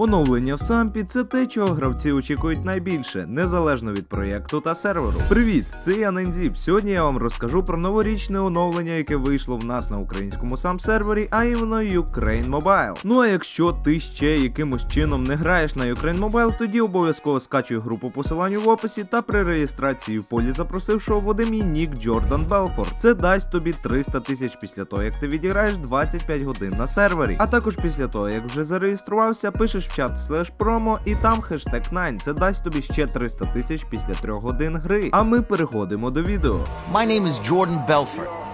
Оновлення в сампі це те, чого гравці очікують найбільше, незалежно від проєкту та серверу. Привіт, це я Нензіп. Сьогодні я вам розкажу про новорічне оновлення, яке вийшло в нас на українському сам сервері, а іменно Ukraine Mobile. Ну а якщо ти ще якимось чином не граєш на Ukraine Mobile, тоді обов'язково скачуй групу посиланню в описі та при реєстрації в полі запросившого води мій нік Джордан Белфорд. Це дасть тобі 300 тисяч після того, як ти відіграєш 25 годин на сервері. А також після того, як вже зареєструвався, пишеш в чат слеш промо і там хештег 9. Це дасть тобі ще 300 тисяч після 3 годин гри. А ми переходимо до відео. My name is Jordan Belfort.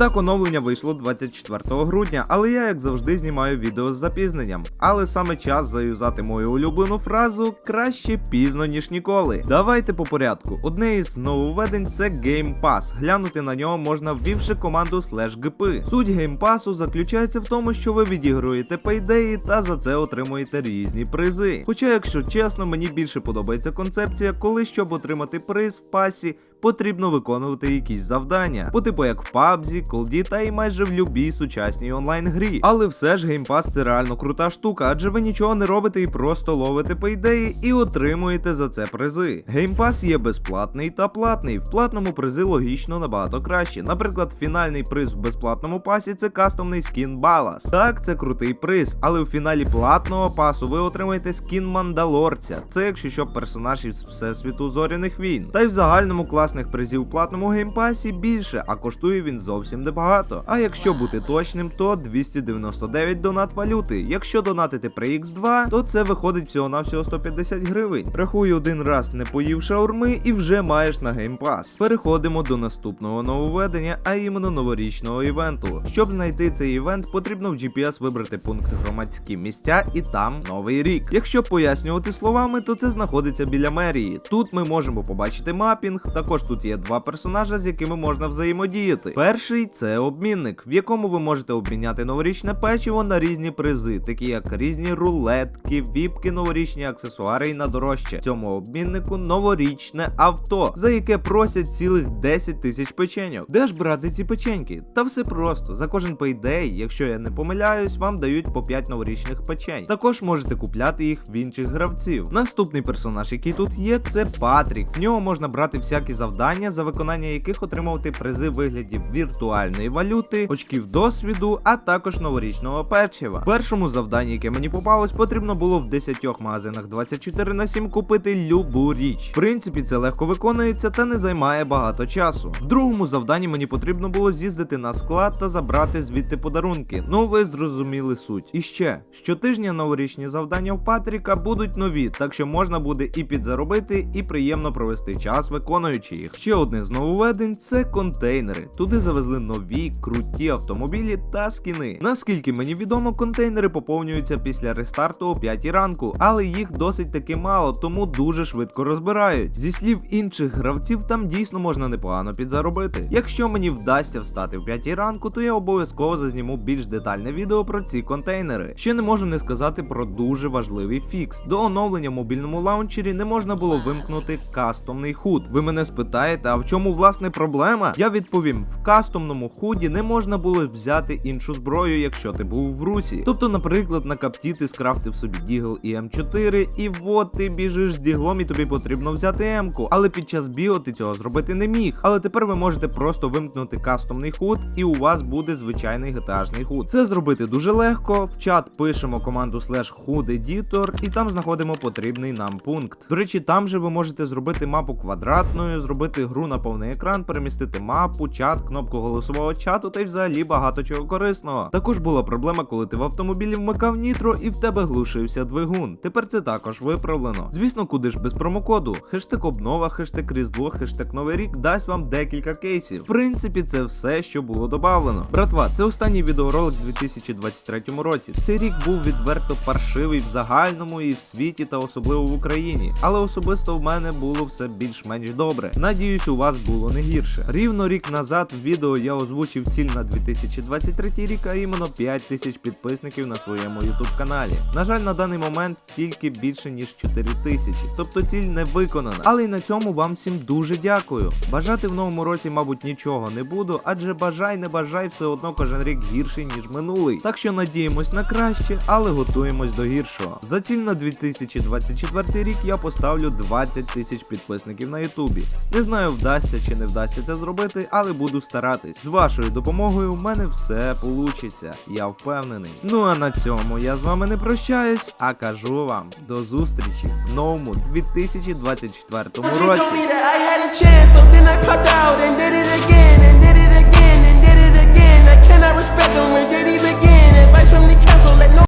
Так оновлення вийшло 24 грудня, але я, як завжди, знімаю відео з запізненням. Але саме час заюзати мою улюблену фразу краще пізно, ніж ніколи. Давайте по порядку. Одне із нововведень це Game Pass. Глянути на нього можна ввівши команду gp. Суть Pass заключається в тому, що ви відігруєте пейдеї та за це отримуєте різні призи. Хоча, якщо чесно, мені більше подобається концепція, коли щоб отримати приз в пасі потрібно виконувати якісь завдання, по типу як в PUBG, колді та й майже в любій сучасній онлайн-грі. Але все ж Pass це реально крута штука, адже ви нічого не робите і просто ловите пейдеї і отримуєте за це призи. Pass є безплатний та платний. В платному призи логічно набагато краще. Наприклад, фінальний приз в безплатному пасі це кастомний скін Балас. Так, це крутий приз, але у фіналі платного пасу ви отримаєте скін Мандалорця. Це якщо що персонаж із всесвіту зоряних війн. Та й в загальному класних призів у платному геймпасі більше, а коштує він зовсім небагато. А якщо бути точним, то 299 донат валюти. Якщо донатити при X2, то це виходить всього на всього 150 гривень. Рахуй один раз не поїв шаурми і вже маєш на геймпас. Переходимо до наступного нововведення, а іменно новорічного івенту. Щоб знайти цей івент, потрібно в GPS вибрати пункт громадські місця і там новий рік. Якщо пояснювати словами, то це знаходиться біля мерії. Тут ми можемо побачити мапінг. Також тут є два персонажа, з якими можна взаємодіяти. Перший це обмінник, в якому ви можете обміняти новорічне печиво на різні призи, такі як різні рулетки, віпки, новорічні аксесуари і на дорожче. Цьому обміннику новорічне авто, за яке просять цілих 10 тисяч печеньок. Де ж брати ці печеньки? Та все просто. За кожен пейдей, якщо я не помиляюсь, вам дають по 5 новорічних печень. Також можете купляти їх в інших гравців. Наступний персонаж, який тут є, це Патрік. В нього можна брати всякі завдання, за виконання яких отримувати призи в вигляді віртуальної валюти, очків досвіду, а також новорічного печива. Першому завданні, яке мені попалось, потрібно було в 10 магазинах 24 на 7 купити любу річ. В принципі, це легко виконується та не займає багато часу. В другому завданні мені потрібно було з'їздити на склад та забрати звідти подарунки. Ну ви зрозуміли суть. І ще щотижня новорічні завдання в Патріка будуть нові, так що можна буде і підзаробити, і приємно провести час, виконуючи їх. Ще одне з нововведень це контейнери. Туди завезли нові круті автомобілі та скіни. Наскільки мені відомо, контейнери поповнюються після рестарту о 5 ранку, але їх досить таки мало, тому дуже швидко розбирають. Зі слів інших гравців, там дійсно можна непогано підзаробити. Якщо мені вдасться встати в 5 ранку, то я обов'язково зазніму більш детальне відео про ці контейнери. Ще не можу не сказати про дуже важливий фікс. До оновлення в мобільному лаунчері не можна було вимкнути кастомний худ. Ви мене спитаєте, а в чому власне проблема? Я відповім: в кастомному худі не можна було взяти іншу зброю, якщо ти був в русі. Тобто, наприклад, на капті ти скрафтив собі Дігл і М4, і от ти біжиш діглом, і тобі потрібно взяти М-ку. Але під час біо ти цього зробити не міг. Але тепер ви можете просто вимкнути кастомний худ, і у вас буде звичайний GTA-шний худ. Це зробити дуже легко. В чат пишемо команду HUD Editor, і там знаходимо потрібний нам пункт. До речі, там же ви можете зробити мапу квадратною, зробити гру на повний екран, перемістити мапу, чат, кнопку голосового чату та й взагалі багато чого корисного. Також була проблема, коли ти в автомобілі вмикав нітро і в тебе глушився двигун. Тепер це також виправлено. Звісно, куди ж без промокоду. Хештег обнова, хештег Різдво, хештег Новий рік дасть вам декілька кейсів. В принципі, це все, що було добавлено. Братва, це останній відеоролик у 2023 році. Цей рік був відверто паршивий в загальному і в світі, та особливо в Україні. Але особисто в мене було все більш-менш добре. Надіюсь, у вас було не гірше. Рівно рік назад в відео я озвучив ціль на 2023 рік, а іменно 5 тисяч підписників на своєму YouTube каналі. На жаль, на даний момент тільки більше ніж 4 тисячі, тобто ціль не виконана. Але й на цьому вам всім дуже дякую. Бажати в новому році, мабуть, нічого не буду, адже бажай не бажай, все одно кожен рік гірший ніж минулий. Так що надіємось на краще, але готуємось до гіршого. За ціль на 2024 рік я поставлю 20 тисяч підписників на Ютубі. Не знаю, вдасться чи не вдасться це зробити, але буду старатись. З вашою допомогою в мене все получиться. Я впевнений. Ну а на цьому я з вами не прощаюсь, а кажу вам до зустрічі в новому 2024 She році.